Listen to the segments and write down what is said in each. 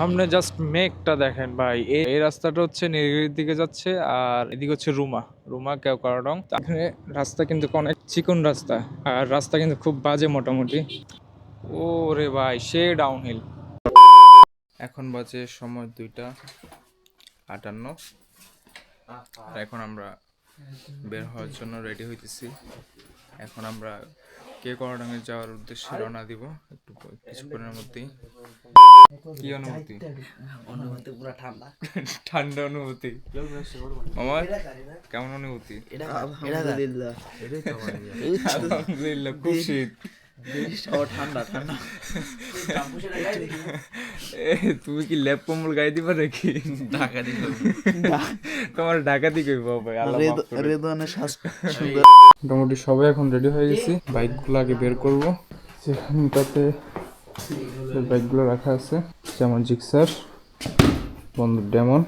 সামনে জাস্ট মেঘটা দেখেন ভাই। এই রাস্তাটা হচ্ছে নীলগিরির দিকে যাচ্ছে আর এদিকে হচ্ছে রুমা। রুমা, কেউ কারণ এখানে রাস্তা কিন্তু অনেক চিকন রাস্তা আর রাস্তা কিন্তু খুব বাজে মোটামুটি। ও রে ভাই, সে ডাউনহিল এখন বাজে সময় দুইটা আটান্ন। এখন আমরা বের হওয়ার জন্য রেডি হইতেছি। এখন আমরা কে করডাঙ্গে যাওয়ার উদ্দেশ্যে রওনা দিব? একটু কিছুক্ষণের মধ্যেই। কি অনুভূতি? অনুভূতি পুরো ঠান্ডা। ঠান্ডা অনুভূতি। আমার কেমন অনুভূতি? আলহামদুলিল্লাহ। আলহামদুলিল্লাহ খুব শীত ঠান্ডা ঠান্ডা। তুমি কি ল্যাপ কম্বল গায়ে দিবা নাকি? ঢাকা দিল তোমার করুক। রেদনের শ্বাস মোটামুটি সবাই এখন রেডি হয়ে গেছি। বাইকগুলো আগে বের করব। যেখানটাতে বাইকগুলো রাখা আছে। যেমন জিক্সার বন্ধু ডেমন।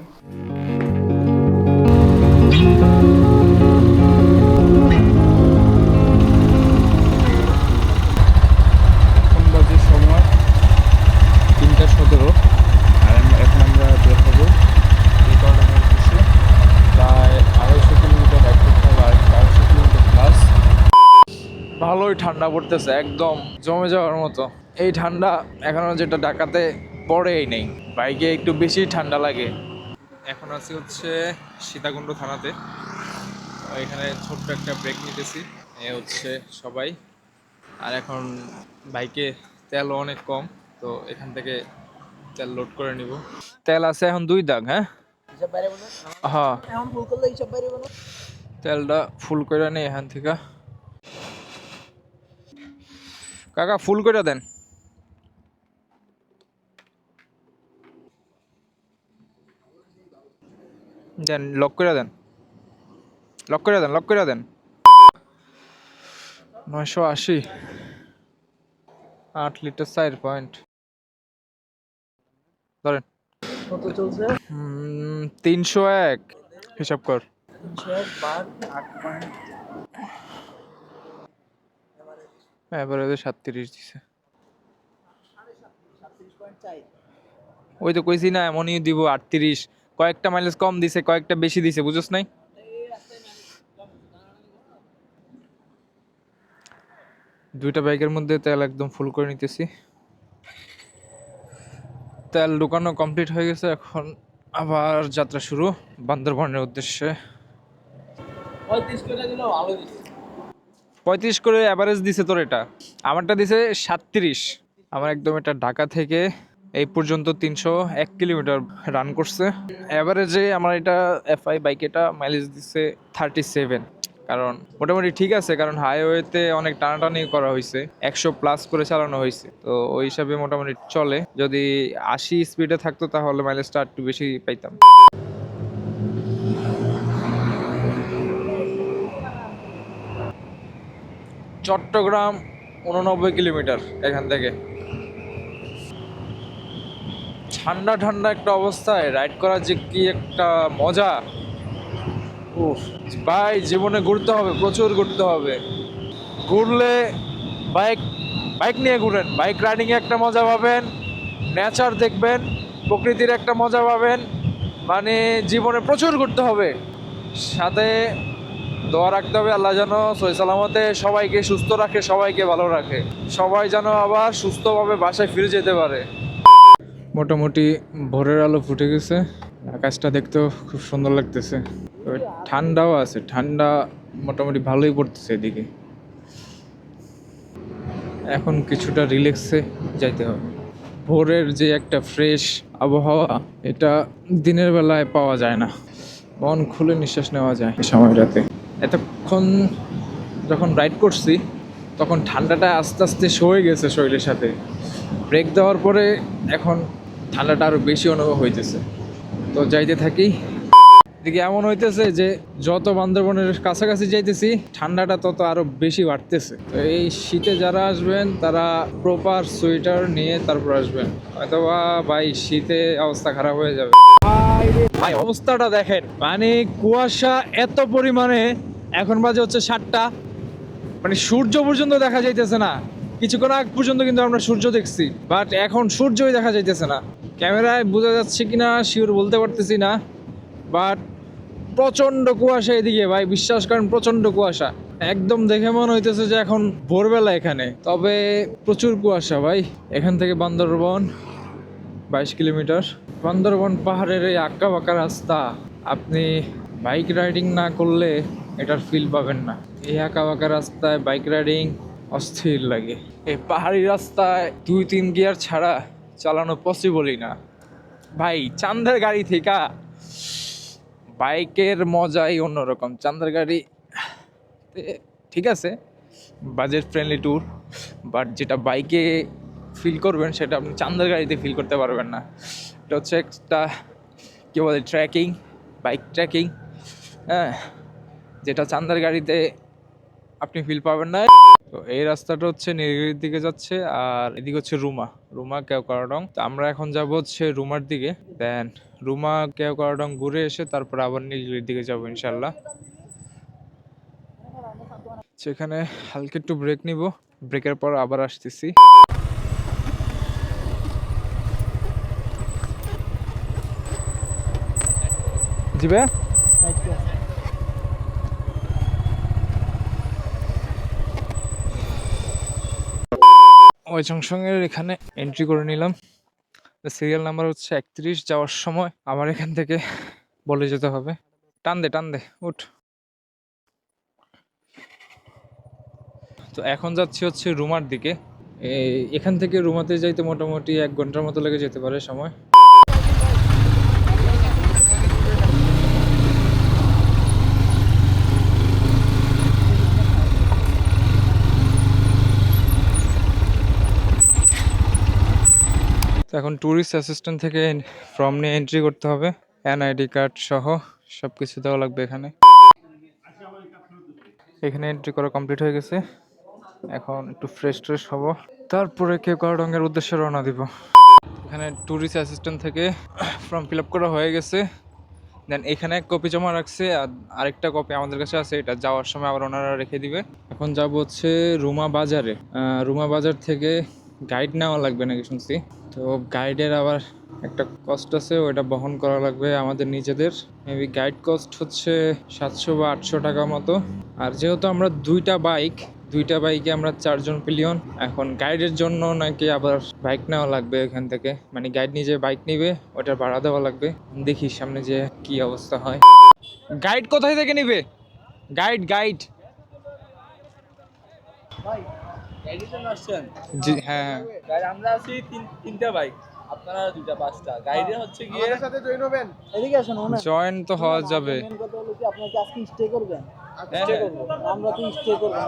ঠান্ডা পড়তেছে একদম জমে যাওয়ার মতো। এই ঠান্ডা এখনও যেটা ঢাকাতে পড়েই নেই। বাইকে একটু বেশি ঠান্ডা লাগে। এখন আছি হচ্ছে সীতাকুণ্ড থানাতে। এখানে ছোট্ট একটা ব্রেক নিতেছি। এ হচ্ছে সবাই। আর এখন বাইকে তেল অনেক কম তো এখান থেকে তেল লোড করে নিব। তেল আছে এখন দুই দাগ হ্যাঁ? হ্যাঁ। তেলটা ফুল করে নেই এখান থেকে। কাকা ফুল করে দেন। দেন লক করে দেন। লক করে দেন লক করে দেন। নয়শো আশি। আট লিটার চার পয়েন্ট ধরেন। তিনশো এক। হিসাব কর। এবারে সাতত্রিশ দিছে। ওই তো কইছি না এমনই দিব আটত্রিশ। কয়েকটা মাইলেজ কম দিছে কয়েকটা বেশি দিছে বুঝছ নাই? দুইটা বাইকের মধ্যে তেল একদম ফুল করে নিতেছি। তেল ঢুকানো কমপ্লিট হয়ে গেছে এখন আবার যাত্রা শুরু বান্দরবনের উদ্দেশ্যে। পঁয়ত্রিশ করে দিচ্ছে অ্যাভারেজ দিছে তোর এটা। আমারটা দিছে সাতত্রিশ। আমার একদম এটা ঢাকা থেকে এই পর্যন্ত তিনশো এক কিলোমিটার রান করছে। অ্যাভারেজে আমার এটা এফআই বাইক এটা মাইলেজ দিছে থার্টি সেভেন কারণ মোটামুটি ঠিক আছে, কারণ হাইওয়েতে অনেক টানাটানি করা হয়েছে একশো প্লাস করে চালানো হয়েছে তো ওই হিসাবে মোটামুটি চলে। যদি আশি স্পিডে থাকতো তাহলে মাইলেজটা একটু বেশি পাইতাম। চট্টগ্রাম উননব্বই কিলোমিটার এখান থেকে। ঠান্ডা ঠান্ডা একটা অবস্থায় রাইড করার যে কি একটা মজা। উফ, ভাই, জীবনে ঘুরতে হবে, প্রচুর ঘুরতে হবে। ঘুরলে বাইক বাইক নিয়ে ঘুরেন, বাইক রাইডিংয়ে একটা মজা পাবেন, নেচার দেখবেন, প্রকৃতির একটা মজা পাবেন মানে জীবনে প্রচুর ঘুরতে হবে। সাথে দোয়া রাখতে হবে, আল্লাহ যেন সই সালামতে সবাইকে সুস্থ রাখে, সবাইকে ভালো রাখে। সবাই যেন আবার সুস্থভাবে বাসায় ফিরে যেতে পারে। মোটামুটি ভোরের আলো ফুটে গেছে। আকাশটা দেখতেও খুব সুন্দর লাগতেছে। ঠান্ডাও আছে, ঠান্ডা মোটামুটি ভালোই পড়তেছে এদিকে। এখন কিছুটা রিল্যাক্সে যাইতে হবে। ভোরের যে একটা ফ্রেশ আবহাওয়া, এটা দিনের বেলায় পাওয়া যায় না। মন খুলে নিঃশ্বাস নেওয়া যায়। সময়টাতে এতক্ষণ যখন রাইড করছি, তখন ঠান্ডাটা আস্তে আস্তে সয়ে গেছে শরীরের সাথে। ব্রেক দেওয়ার পরে এখন ঠান্ডাটা আরও বেশি অনুভব হইতেছে। তো যাইতে থাকি। এদিকে এমন হইতেছে যে, যত বান্দরবনের কাছাকাছি যাইতেছি, ঠান্ডাটা তত আরও বেশি বাড়তেছে। তো এই শীতে যারা আসবেন, তারা প্রপার সোয়েটার নিয়ে তারপর আসবেন। অথবা ভাই, শীতে অবস্থা খারাপ হয়ে যাবে। ভাই, অবস্থাটা দেখেন। মানে কুয়াশা এত পরিমাণে এখন বাজে হচ্ছে সাতটা। মানে সূর্য পর্যন্ত দেখা যাইতেছে না। কিছুক্ষণ আগ পর্যন্ত কিন্তু আমরা সূর্য দেখছি বাট এখন সূর্যই দেখা যাইতেছে না। ক্যামেরায় বোঝা যাচ্ছে কি না শিওর বলতে পারতেছি না বাট প্রচণ্ড কুয়াশা এদিকে ভাই, বিশ্বাস করেন প্রচণ্ড কুয়াশা। একদম দেখে মনে হইতেছে যে এখন ভোরবেলা এখানে। তবে প্রচুর কুয়াশা ভাই, এখান থেকে বান্দরবন বাইশ কিলোমিটার। বান্দরবন পাহাড়ের এই আঁকা বাঁকা রাস্তা, আপনি বাইক রাইডিং না করলে এটার ফিল পাবেন না। এই আঁকা বাঁকা রাস্তায় বাইক রাইডিং অস্থির লাগে। এই পাহাড়ি রাস্তায় দুই তিন গিয়ার ছাড়া চালানো পসিবলই না। ভাই চান্দের গাড়ি থেকে। বাইকের মজাই অন্যরকম। চান্দের গাড়ি ঠিক আছে বাজেট ফ্রেন্ডলি ট্যুর বাট যেটা বাইকে ফিল করবেন, সেটা আপনি চান্দের গাড়িতে ফিল করতে পারবেন না। এটা হচ্ছে একটা, কী বলে ট্র্যাকিং বাইক ট্র্যাকিং হ্যাঁ। যেটা চান্দার গাড়িতে আপনি ফিল পাবেন না। তো এই রাস্তাটা হচ্ছে নীলগিরির দিকে যাচ্ছে আর এদিকে হচ্ছে রুমা রুমা কেওকারডং। তো আমরা এখন যাব হচ্ছে রুমার দিকে। দেন রুমা কেওকারডং ঘুরে এসে তারপর আবার নীলগিরির দিকে যাব ইনশাল্লাহ সেখানে হালকা একটু ব্রেক নিব। ব্রেকের পর আবার আসতেছি। জি ওই জংশনের এখানে এন্ট্রি করে নিলাম। সিরিয়াল নাম্বার হচ্ছে একত্রিশ, যাওয়ার সময় আমার এখান থেকে বলে যেতে হবে। টান দে টান দে, উঠ। তো এখন যাচ্ছি হচ্ছে রুমার দিকে। এখান থেকে রুমাতে যাইতে মোটামুটি এক ঘণ্টার মতো লেগে যেতে পারে সময়। তো এখন ট্যুরিস্ট অ্যাসিস্ট্যান্ট থেকে ফর্ম নিয়ে এন্ট্রি করতে হবে এনআইডি কার্ড সহ সব কিছু দেওয়া লাগবে এখানে। এখানে এন্ট্রি করা কমপ্লিট হয়ে গেছে। এখন একটু ফ্রেশ ট্রেশ হব। তারপরে কেউ রঙের উদ্দেশ্যে রওনা দিব। এখানে ট্যুরিস্ট অ্যাসিস্ট্যান্ট থেকে ফর্ম ফিল আপ করা হয়ে গেছে। দেন এখানে এক কপি জমা রাখছে আর আরেকটা কপি আমাদের কাছে আছে, এটা যাওয়ার সময় আবার ওনারা রেখে দিবে। এখন যাব হচ্ছে রুমা বাজারে। রুমা বাজার থেকে গাইড নেওয়া লাগবে নাকি শুনছি? তো গাইডের আবার একটা কস্ট আছে, ওইটা বহন করা লাগবে আমাদের নিজেদের। মেবি গাইড কস্ট হচ্ছে সাতশো বা আটশো টাকা মতো। আর যেহেতু আমরা দুইটা বাইক দুইটা বাইকে আমরা চারজন পিলিয়ন এখন গাইডের জন্য নাকি আবার বাইক নেওয়া লাগবে এখান থেকে? মানে গাইড নিজে বাইক নিবে ওটার ভাড়া দেওয়া লাগবে। দেখি সামনে যে কি অবস্থা হয়। গাইড কোথায় থেকে নিবে? গাইড গাইড জি হ্যাঁ হ্যাঁ। গাড়ি আমরা আছি তিন তিনটা বাইক আপনারা দুইটা পাঁচটা। গাড়িতে হচ্ছে গিয়ে এদিকে আসুন ওনা জয়েন তো হওয়া যাবে। মেন কথা হলো কি আপনাকে আজকে স্টে করবেন। হ্যাঁ, স্টে হ্যাঁ। করব। আমরা তো স্টে করব না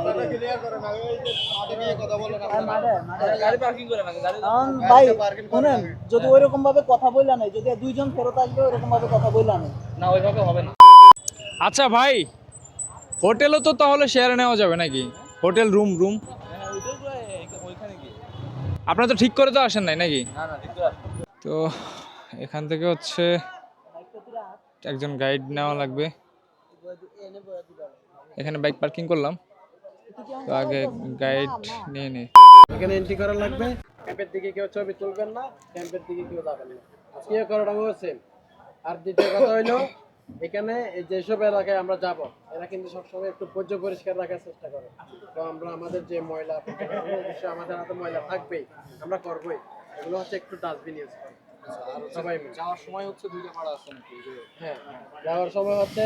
হ্যাঁ, যদি ওইরকম ভাবে কথা বললা নাই যদি দুইজন ফেরত আসবে ওইরকম ভাবে কথা বললা নাই। না ওইভাবে হবে না। আচ্ছা ভাই হোটেলও তো তাহলে শেয়ারে নেওয়া যাবে নাকি? হোটেল রুম রুম হ্যাঁ ওইটাই তো এই- ওইখানে গিয়ে আপনারা তো ঠিক করে তো আসেন নাই নাকি? তো এখান থেকে হচ্ছে একজন গাইড নেওয়া লাগবে। এখানে বাইক পার্কিং করলাম। তো আগে গাইড নিয়ে নে। এখানে এন্ট্রি করা লাগবে। ক্যাম্পের দিকে কেউ ছবি তুলবেন না ক্যাম্পের দিকে কেউ যাবেন না। কেউ করাটা সেম আর দ্বিতীয় কথা হইল এখানে যেসব এলাকায় আমরা যাব এরা কিন্তু সবসময় একটু পর্য পরিষ্কার রাখার চেষ্টা করে। তো আমরা আমাদের যে ময়লা অবশ্যই আমাদের হাতে ময়লা থাকবেই আমরা করবোই। এগুলো হচ্ছে একটু ডাস্টবিন ইউজ করি। সবাই যাওয়ার সময় হচ্ছে দুইটা পাড়া আছে নাকি? হ্যাঁ যাওয়ার সময় হচ্ছে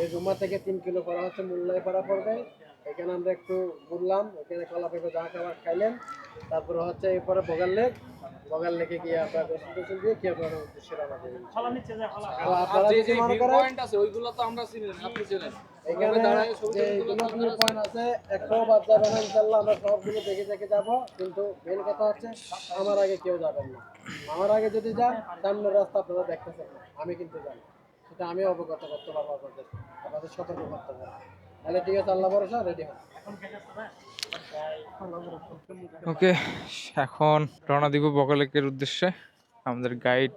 এই রুমা থেকে তিন কিলো করা হচ্ছে মূল্যায় করা পড়বে। এখানে আমরা একটু ঘুরলাম এখানে কলা পেঁপে যা খাবার খাইলেন। তারপরে হচ্ছে এরপরে বগাল লেক। বগাল লেকে গিয়ে আপনার গোসল টোসল দিয়ে কেউ করার উদ্দেশ্যে রওনা দেবেন? আপনারা যদি মনে করেন আছে ওইগুলো তো আমরা চিনি আপনি চেনেন। এখানে যে টবি পয়েন্ট আছে। একটাও বাদ যাবে না ইনশাল্লাহ আমরা সবগুলো দেখে দেখে যাব। কিন্তু মেন কথা হচ্ছে আমার আগে কেউ যাবেন না। আমার আগে যদি যান সামনের রাস্তা আপনারা দেখতেছেন আমি কিন্তু জানি সেটা আমি অবগত করতে পারব আপনাদের আপনাদের সতর্ক করতে পারব। ওকে এখন রওনা দিব বকলেকের উদ্দেশ্যে। আমাদের গাইড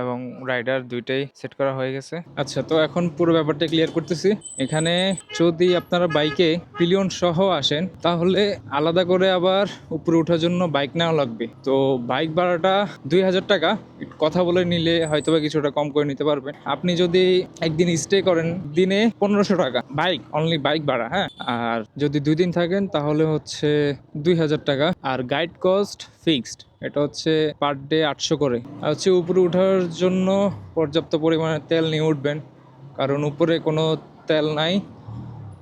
এবং রাইডার দুইটাই সেট করা হয়ে গেছে। আচ্ছা তো এখন পুরো ব্যাপারটা ক্লিয়ার করতেছি। এখানে যদি আপনারা বাইকে পিলিয়ন সহ আসেন, তাহলে আলাদা করে আবার উপরে ওঠার জন্য বাইক নেওয়া লাগবে। তো বাইক ভাড়াটা দুই হাজার টাকা। কথা বলে নিলে হয়তো বা কিছুটা কম করে নিতে পারবেন আপনি যদি একদিন স্টে করেন, দিনে পনেরোশো টাকা। বাইক অনলি বাইক ভাড়া হ্যাঁ? আর যদি দুই দিন থাকেন, তাহলে হচ্ছে দুই হাজার টাকা। আর গাইড কস্ট ফিক্সড এটা হচ্ছে পার ডে আটশো করে। আর হচ্ছে উপরে ওঠার জন্য পর্যাপ্ত পরিমাণে তেল নিয়ে উঠবেন। কারণ উপরে কোনো তেল নাই।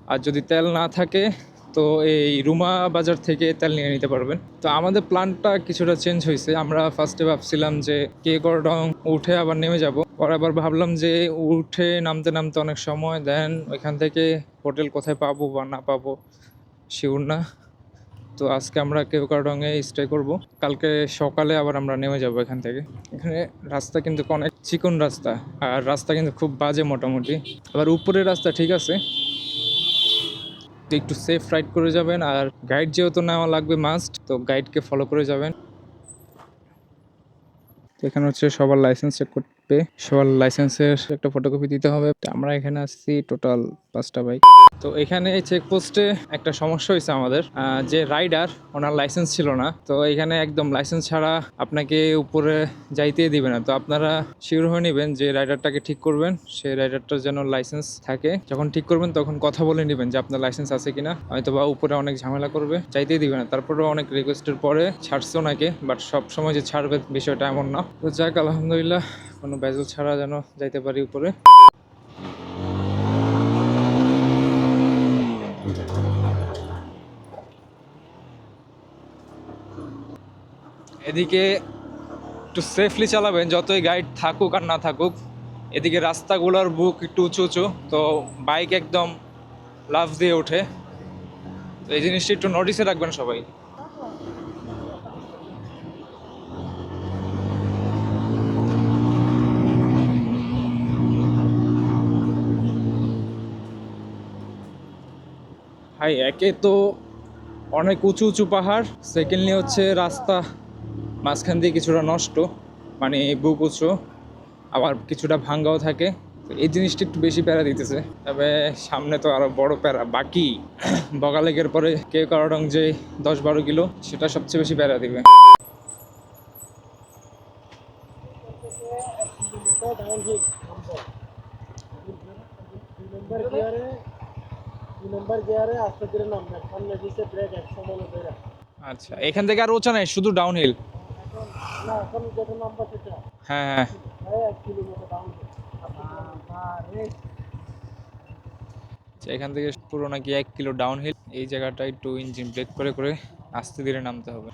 আর যদি তেল না থাকে তো এই রুমা বাজার থেকে তেল নিয়ে নিতে পারবেন। তো আমাদের প্ল্যানটা কিছুটা চেঞ্জ হয়েছে। আমরা ফার্স্টে ভাবছিলাম যে কে করডং উঠে আবার নেমে যাব। পরে আবার ভাবলাম যে উঠে নামতে নামতে অনেক সময় দেন ওইখান থেকে হোটেল কোথায় পাবো বা না পাবো শিওর না। তো আজকে আমরা কেউ কার্ডংয়ে স্টে করব। কালকে সকালে আবার আমরা নেমে যাব এখান থেকে। এখানে রাস্তা কিন্তু অনেক চিকন রাস্তা, আর রাস্তা কিন্তু খুব বাজে মোটামুটি। আবার উপরের রাস্তা ঠিক আছে। একটু সেফ রাইড করে যাবেন আর গাইড যেহেতু নেওয়া লাগবে মাস্ট তো গাইডকে ফলো করে যাবেন। এখানে হচ্ছে সবার লাইসেন্স চেক করবে সবার লাইসেন্সের একটা ফটোকপি দিতে হবে। আমরা এখানে আসছি টোটাল পাঁচটা বাইক তো এখানে চেকপোস্টে একটা সমস্যা হয়েছে আমাদের যে রাইডার ওনার লাইসেন্স ছিল না। তো এখানে একদম লাইসেন্স ছাড়া আপনাকে উপরে যাইতেই দিবে না। তো আপনারা শিওর হয়ে নেবেন যে রাইডারটাকে ঠিক করবেন সেই রাইডারটার যেন লাইসেন্স থাকে। যখন ঠিক করবেন তখন কথা বলে নেবেন যে আপনার লাইসেন্স আছে কিনা। হয়তো বা উপরে অনেক ঝামেলা করবে চাইতেই দিবে না। তারপরেও অনেক রিকোয়েস্টের পরে ছাড়ছে ওনাকে বাট সব সময় যে ছাড়বে বিষয়টা এমন না। তো যাক, আলহামদুলিল্লাহ কোনো বেজল ছাড়া যেন যাইতে পারি উপরে। এদিকে একটু সেফলি চালাবেন, যতই গাইড থাকুক আর না থাকুক। এদিকে রাস্তাগুলোর বুক একটু উঁচু উঁচু, তো বাইক একদম লাভ দিয়ে ওঠে। তো এই জিনিসটা একটু নোটিসে রাখবেন সবাই। হাই একে তো অনেক উঁচু উঁচু পাহাড় সেকেন্ডলি হচ্ছে রাস্তা, মাঝখান দিয়ে কিছুটা নষ্ট মানে বুক উঁচু, আবার কিছুটা ভাঙ্গাও থাকে, তো এই জিনিসটা একটু বেশি প্যারা দিতেছে। তবে সামনে তো আরও বড় প্যারা, বাকি বগালেগের পরে কে কারণ যে দশ বারো কিলো, সেটা সবচেয়ে বেশি প্যারা দিবে দুই নম্বর গিয়ারে দুই নম্বর গিয়ারে আস্তে ধীরে নামবে সামনে দিচ্ছে ব্রেক একশো করে আচ্ছা এখান থেকে আর ওচা নাই শুধু ডাউনহিল না এখন যেটা নাম্বার সেটা হ্যাঁ হ্যাঁ। এক কিলোমিটার ডাউন আচ্ছা, এখান থেকে পুরো নাকি এক কিলো ডাউন হিল এই জায়গাটা একটু ইঞ্জিন ব্রেক করে করে আস্তে ধীরে নামতে হবে।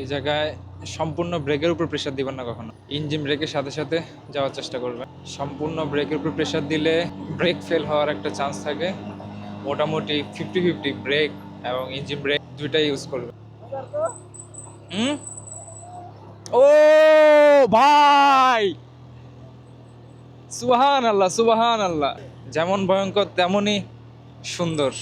এই জায়গায় সম্পূর্ণ ব্রেকের উপর প্রেশার দিবেন না কখনো। ইঞ্জিন ব্রেকের সাথে সাথে যাওয়ার চেষ্টা করবেন। সম্পূর্ণ ব্রেকের উপর প্রেশার দিলে ব্রেক ফেল হওয়ার একটা চান্স থাকে। মোটামুটি ফিফটি ফিফটি ব্রেক এবং ইঞ্জিন ব্রেক দুইটাই ইউজ করবে হুম? ও ভাই! সুবাহান আল্লাহ সুবাহান আল্লাহ যেমন ভয়ঙ্কর, তেমনই সুন্দর।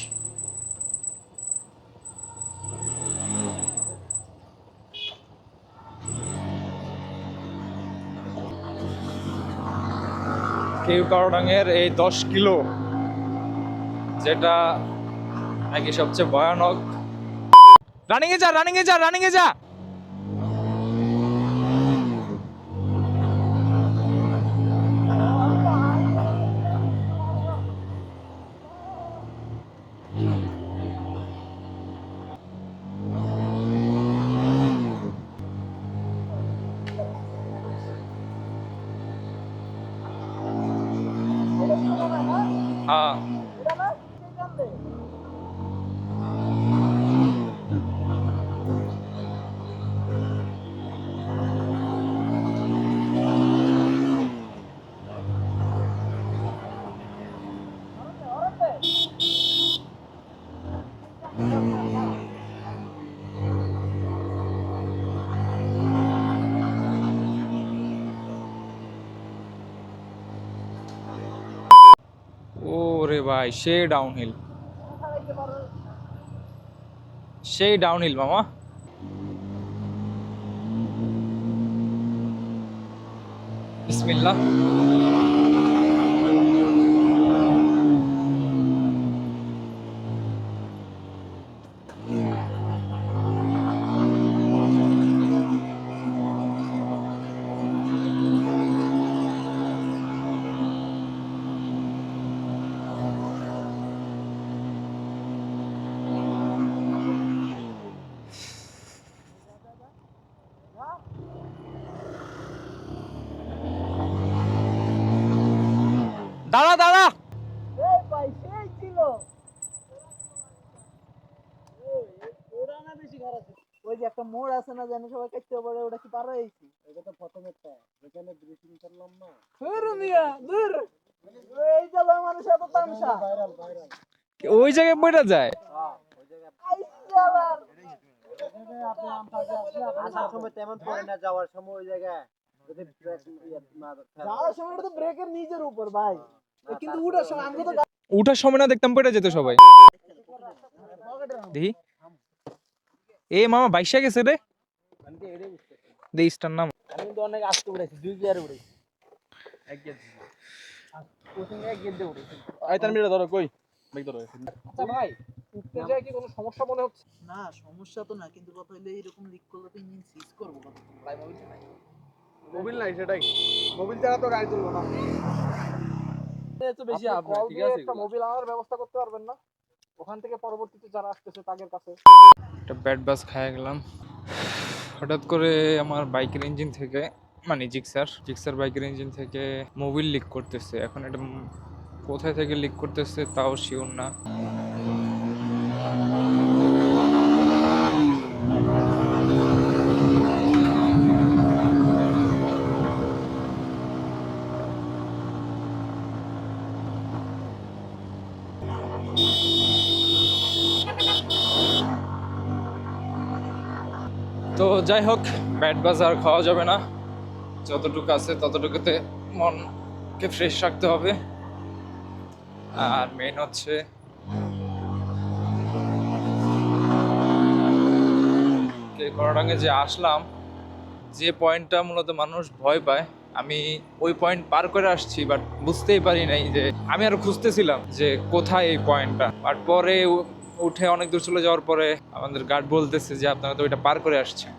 কেউ কারডাঙের এই দশ কিলো, যেটা নাকি সবচেয়ে ভয়ানক। রানিং এ যা রানিং এ যা রানিং এ যা! ভাই সে ডাউন হিল সেই ডাউনহিল মামা। বিসমিল্লাহ। দাঁড়া দাঁড়া। এই ভাই সেই ছিল। এই, ওরা না বেশি খারাপ ছিল। ওই যে একটা মোড় আছে না জানি সবাই কাটতে পারে ওটা কি পার হয়েছি? এটা তো প্রথমেরটা এখানে ব্রিফিং করলাম না। দূর মিয়া দূর এই জ্বালা মানুষ এত তামসা। ভাইরাল ভাইরাল ওই জায়গায় বইটা যায়? আই জ্বালার। আসার সময় তেমন পড়ে না যাওয়ার সময় ওই জায়গায়। যদি ব্রেক না যাওয়ার সময় তো ব্রেকের নিজের উপর ভাই। কিন্তু উঠার সময় না দেখতাম পড়ে যেত সবাই। দেখি। এ মামা বাইশা গেছে রে। দে নাম। অনেক আসতে উঠেছি দুই গিয়ারে উঠেছি এক গিয়ার কোচিং এক গিয়ার দিয়ে উঠেছি আই মিটা ধরো কই? বাইক ধরো। আচ্ছা ভাই উঠতে যায় কি কোনো সমস্যা মনে হচ্ছে? না সমস্যা তো না কিন্তু কথা হইলে এরকম লিক করলে তো ইঞ্জিন সিজ করব কত মোবাইল নাই। মোবিল নাই সেটাই। মোবিল ছাড়া তো গাড়ি তুলবো না। তো বেশি আপনার ঠিক আছে একটা মোবিল আনার ব্যবস্থা করতে পারবেন না। ওখান থেকে পরবর্তীতে যারা আসতেছে তাদের কাছে। একটা ব্যাট বাস খাইয়ে গেলাম। হঠাৎ করে আমার বাইকের ইঞ্জিন থেকে মানে জিক্সার জিক্সার বাইকের ইঞ্জিন থেকে মোবিল লিক করতেছে। এখন এটা কোথায় থেকে লিক করতেছে তাও শিওর না। যাই হোক, ব্যাট বাজ আর খাওয়া যাবে না। যতটুকু আছে ততটুকুতে মনকে ফ্রেশ রাখতে হবে। আর মেন হচ্ছে করোনাঙ্গে যে আসলাম, যে পয়েন্টটা মূলত মানুষ ভয় পায়, আমি ওই পয়েন্ট পার করে আসছি বাট বুঝতেই পারি নাই যে আমি আরও খুঁজতেছিলাম যে কোথায় এই পয়েন্টটা বাট পরে উঠে অনেক দূর চলে যাওয়ার পরে আমাদের গার্ড বলতেছে যে আপনারা তো ওইটা পার করে আসছেন।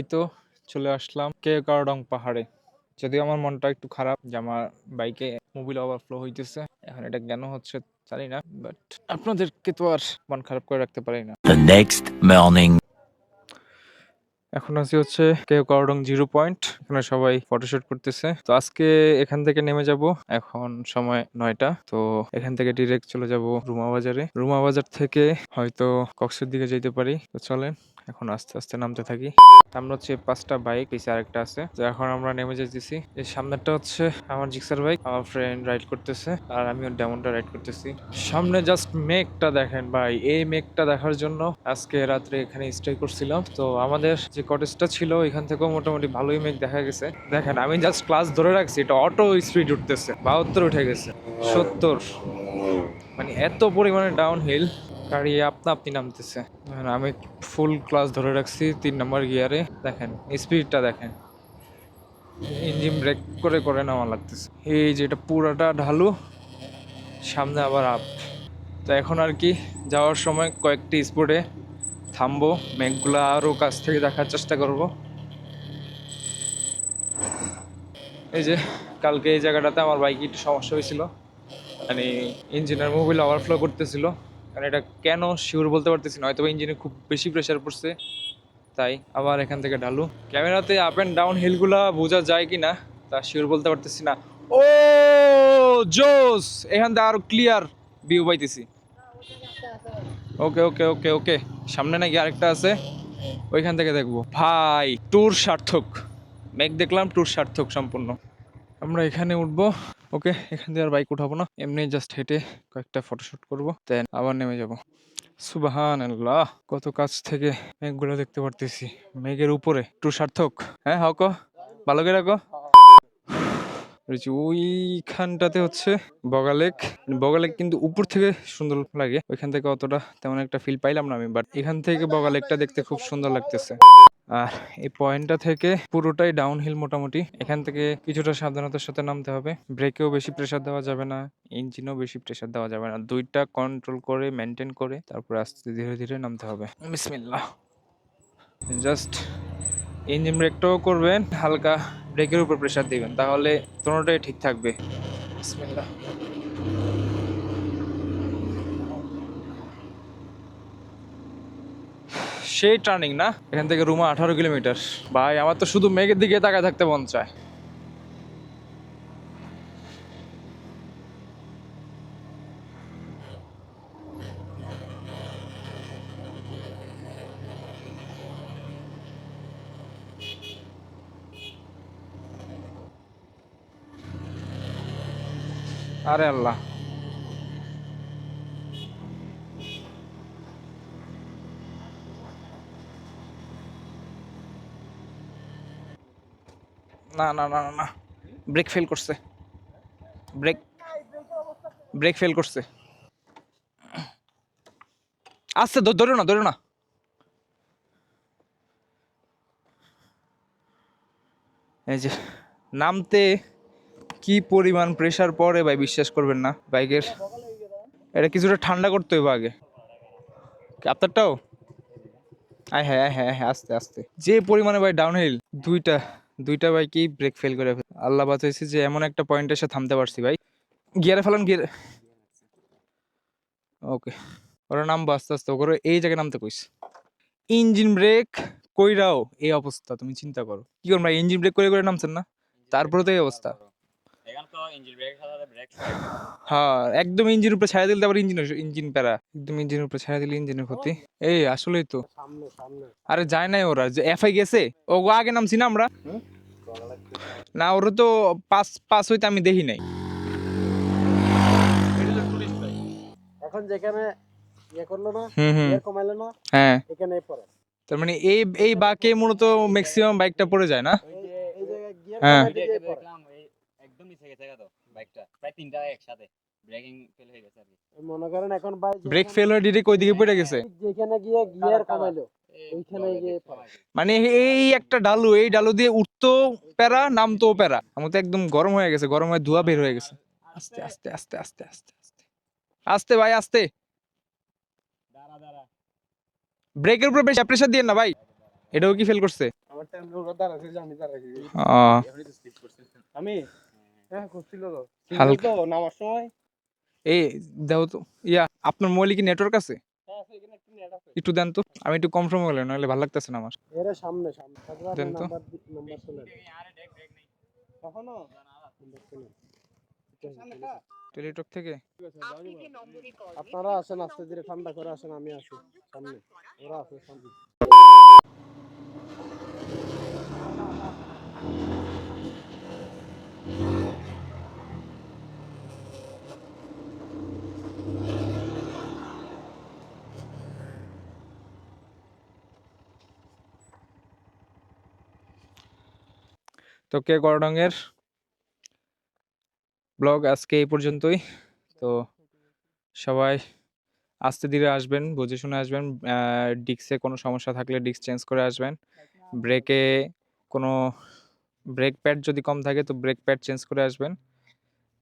এই তো চলে আসলাম কে কারডং পাহাড়ে। যদিও আমার মনটা একটু খারাপ যে আমার বাইকে মোবিল ওভারফ্লো হইতেছে। এখন এটা কেন হচ্ছে জানি না বাট আপনাদেরকে তো আর মন খারাপ করে রাখতে পারি না। The next morning. এখন আছি হচ্ছে কেউ কারডং জিরো পয়েন্ট এখানে সবাই ফটোশুট করতেছে। তো আজকে এখান থেকে নেমে যাব এখন সময় নয়টা। তো এখান থেকে ডিরেক্ট চলে যাব রুমা বাজারে। রুমা বাজার থেকে হয়তো কক্সের দিকে যেতে পারি। তো চলেন এখন আস্তে আস্তে নামতে থাকি। আমরা হচ্ছে পাঁচটা বাইক পিছে আরেকটা আছে। তো এখন আমরা নেমে যেতেছি এর সামনেটা হচ্ছে আমার জিক্সার বাইক, আমার ফ্রেন্ড রাইড করতেছে, আর আমি ওর ডেমনটা রাইড করতেছি। সামনে জাস্ট মেঘটা দেখেন ভাই, এই মেঘটা দেখার জন্য আজকে রাত্রে এখানে স্টে করছিলাম। তো আমাদের যে কটেজটা ছিল, এখান থেকেও মোটামুটি ভালোই মেঘ দেখা গেছে। দেখেন, আমি জাস্ট ক্লাস ধরে রাখছি, এটা অটো স্পিড উঠতেছে, বাহাত্তর উঠে গেছে, সত্তর। মানে এত পরিমাণে ডাউন হিল গাড়ি আপনা আপনি নামতেছে। আমি ফুল ক্লাস ধরে রাখছি তিন নম্বর গিয়ারে দেখেন স্পিডটা দেখেন। ইঞ্জিন ব্রেক করে করে নেওয়া লাগতেছে। এই যে এটা পুরাটা ঢালু, সামনে আবার আপ তো এখন আর কি, যাওয়ার সময় কয়েকটি স্পটে থামবো, মেঘগুলা আরও কাছ থেকে দেখার চেষ্টা করব। এই যে, কালকে এই জায়গাটাতে আমার বাইকে একটু সমস্যা হয়েছিল। মানে ইঞ্জিনের মোবিল ওভারফ্লো করতেছিল। কারণ এটা কেন শিওর বলতে পারতেছি না হয়তো ইঞ্জিনে খুব বেশি প্রেশার পড়ছে। তাই আবার এখান থেকে ঢালু। ক্যামেরাতে আপ অ্যান্ড ডাউন হিলগুলা বোঝা যায় কি না তা শিওর বলতে পারতেছি না। ও, জোস! এখান থেকে আরও ক্লিয়ার ভিউ পাইতেছি। ওকে ওকে ওকে ওকে। সামনে নাকি আরেকটা আছে? ওইখান থেকে দেখব। ভাই ট্যুর সার্থক। মেঘ দেখলাম ট্যুর সার্থক সম্পূর্ণ। আমরা এখানে উঠবো। ওকে, এখান থেকে আর বাইক উঠাবো না। এমনি জাস্ট হেঁটে কয়েকটা ফটোশুট করব দেন আবার নেমে যাব। সুবাহান আল্লাহ কত কাছ থেকে মেঘগুলো দেখতে পারতেছি। মেঘের উপরে ট্যুর সার্থক। হ্যাঁ হক ভালো করে রাখো ওইখানটাতে হচ্ছে বগালেক বগালেক কিন্তু উপর থেকে সুন্দর লাগে। ওইখান থেকে অতটা তেমন একটা ফিল পাইলাম না আমি বাট এখান থেকে বগালেকটা দেখতে খুব সুন্দর লাগতেছে। আর এই পয়েন্টটা থেকে পুরোটাই ডাউন হিল মোটামুটি। এখান থেকে কিছুটা সাবধানতার সাথে নামতে হবে। ব্রেকেও বেশি প্রেসার দেওয়া যাবে না। ইঞ্জিনও বেশি প্রেসার দেওয়া যাবে না। দুইটা কন্ট্রোল করে মেনটেন করে, তারপর আস্তে ধীরে ধীরে নামতে হবে। বিসমিল্লাহ। জাস্ট ইঞ্জিন ব্রেকটাও করবেন, হালকা ব্রেকের উপর প্রেসার দিবেন। তাহলে তোনোটাই ঠিক থাকবে। বিসমিল্লাহ। সেই টার্নিং না? এখান থেকে রুমা আঠারো কিলোমিটার। ভাই, আমার তো শুধু মেঘের দিকে তাকায় থাকতে মন চায়। আরে আল্লাহ। না না না না ব্রেক ফেল করছে। ব্রেক ব্রেক ফেল করছে। আস্তে ধরো না ধরো না। এই যে, নামতে কি পরিমাণ প্রেসার পড়ে ভাই, বিশ্বাস করবেন না, বাইকের। এটা কিছুটা ঠান্ডা করতে হবে আগে। আপনারটাও? আয় হ্যাঁ হ্যাঁ হ্যাঁ আস্তে আস্তে। যে পরিমাণে ভাই ডাউনহিল দুইটা দুইটা বাইকই ব্রেক ফেল করে আল্লাহ হয়েছে যে এমন একটা পয়েন্ট এসে থামতে পারছি ভাই। গিয়ারে ফেলান গিয়ার ওকে ওরা নামবো আস্তে আস্তে। ওকে এই জায়গায় নামতে কইস ইঞ্জিন ব্রেক কইরাও এই অবস্থা তুমি চিন্তা করো। কি করব ভাই ইঞ্জিন ব্রেক করে করে নামছেন না? তারপরে তো এই অবস্থা। এখানে ইঞ্জিন ব্রেক সাথে ব্রেক হ্যাঁ একদম ইঞ্জিন উপরে ছাড়া দিলে আবার ইঞ্জিন ইঞ্জিন প্যারা। একদম ইঞ্জিনের উপরে ছাড়া দিলে ইঞ্জিনের ক্ষতি। এই আসলেই তো। সামনে সামনে। আরে যায় নাই ওরা যে এফআই গেছে ও আগে নামছি না আমরা? না ওরা তো পাস পাস হইতে আমি দেখি নাই। এখন যেখানে ইয়ে করল না হুম হুম। কমাইলো না হ্যাঁ। এখানে পরে তার মানে এই এই বাকে মূলত ম্যাক্সিমাম বাইকটা পড়ে যায় না? এই হ্যাঁ। গেছে তো বাইকটা প্রায় তিনটা একসাথে। ব্রেকিং ফেল হয়ে গেছে আর কি। মনে করেন এখন ভাই ব্রেক ফেল হয়ে ডিরেক্ট ওই দিকে পড়ে গেছে? যেখানে গিয়ে গিয়ার কমাইলো ওইখানে গিয়ে মানে এই একটা ডালু এই ডালু দিয়ে উঠতো প্যারা নামতো প্যারা। আমার তো একদম গরম হয়ে গেছে গরম হয়ে ধোয়া বের হয়ে গেছে। আস্তে আস্তে আস্তে আস্তে আস্তে আস্তে। আস্তে ভাই আস্তে। দাঁড়া দাঁড়া। ব্রেকের উপরে বেশি প্রেসার দিয়ে না ভাই। এটাও কি ফেল করছে? আমার টাইম দাঁড়াছে আমি দাঁড়াইছি আমি? হ্যাঁ করছিল তো। হালকা তো নামার সময়। এই দাও তো ইয়া আপনার মোবাইলে কি নেটওয়ার্ক আছে? হ্যাঁ এখানে একটু নেট আছে। একটু দেন তো আমি একটু কনফার্ম হলে নাহলে ভালো লাগতেছে না আমার। এর সামনে সামনে। দেন তো। নাম্বার নাম্বার চলে কখনো? টেলিটক থেকে? আপনারা আসেন আস্তে ধীরে ঠান্ডা করে আসেন আমি আসি সামনে। ওরা আছে সামনে। তো কে করডঙ্গের ব্লগ আজকে এই পর্যন্তই। তো সবাই আস্তে ধীরে আসবেন, বুঝে শুনে আসবেন ডিক্সে কোনো সমস্যা থাকলে ডিক্স চেঞ্জ করে আসবেন। ব্রেকে কোনো ব্রেক প্যাড যদি কম থাকে তো ব্রেক প্যাড চেঞ্জ করে আসবেন।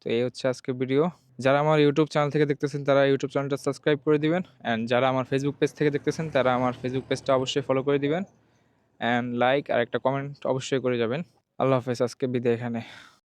তো এই হচ্ছে আজকে ভিডিও। যারা আমার ইউটিউব চ্যানেল থেকে দেখতেছেন তারা ইউটিউব চ্যানেলটা সাবস্ক্রাইব করে দিবেন। অ্যান্ড যারা আমার ফেসবুক পেজ থেকে দেখতেছেন তারা আমার ফেসবুক পেজটা অবশ্যই ফলো করে দিবেন। অ্যান্ড লাইক আর একটা কমেন্ট অবশ্যই করে যাবেন। আল্লাহ হাফেজ আজকে বিদায় এখানে।